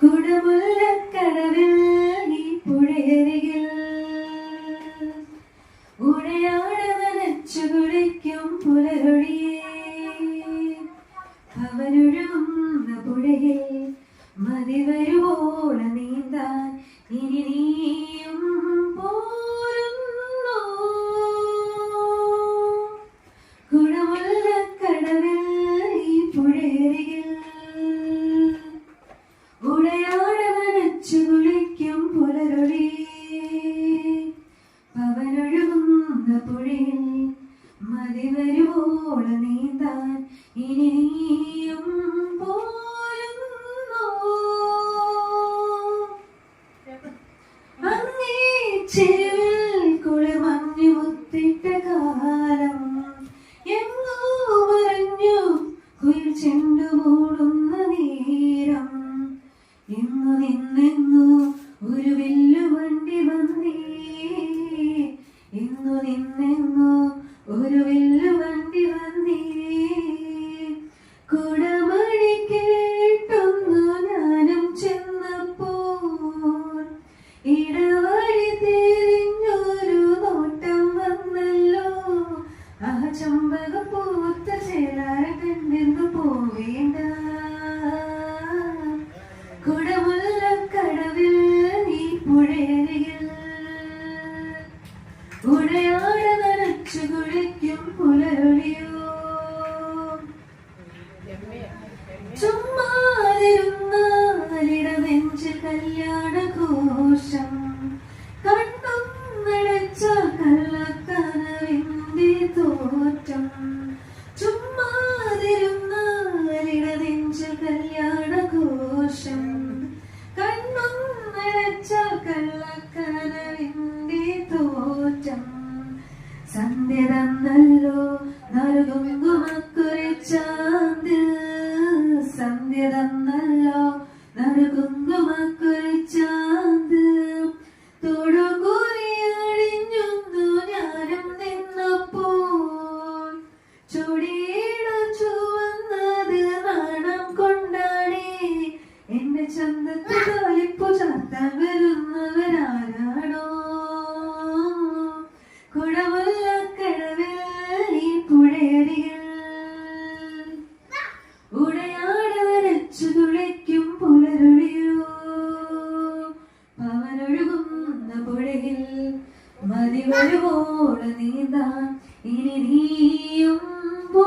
കുടമുല്ലക്കടവിൽ അവനൊഴുകുന്ന പുഴയിൽ മതി നീന്താൻ ഇനി നീയും വരുവോള നീന്താൻ ഇനിയും നീയും പോരുന്നു അങ്ങേ പോവേണ്ട കുടമുല്ലക്കടവിൽ ഈ പുഴയരികിൽ. ഉടയാട നനച്ചു കുളിക്കും പുലരൊളിയോ. ചുമ്മാതിരുന്നാലിട നെഞ്ചിൽ കല്യാണഘോഷം. കണ്ണും നടച്ച കള്ളക്കനവിന്റെ തോറ്റം. 근데 단 날로 나를 궁금한 꿀을 짠듯 상대단 날로 나를 궁금한 꿀 അഴകൾ ഉടയാട് നനച്ചു തുളയ്ക്കും പുലരുളിയോ. പവനൊഴുകുന്ന പുഴയിൽ മതി നീന്താൻ ഇനി നീയും പോ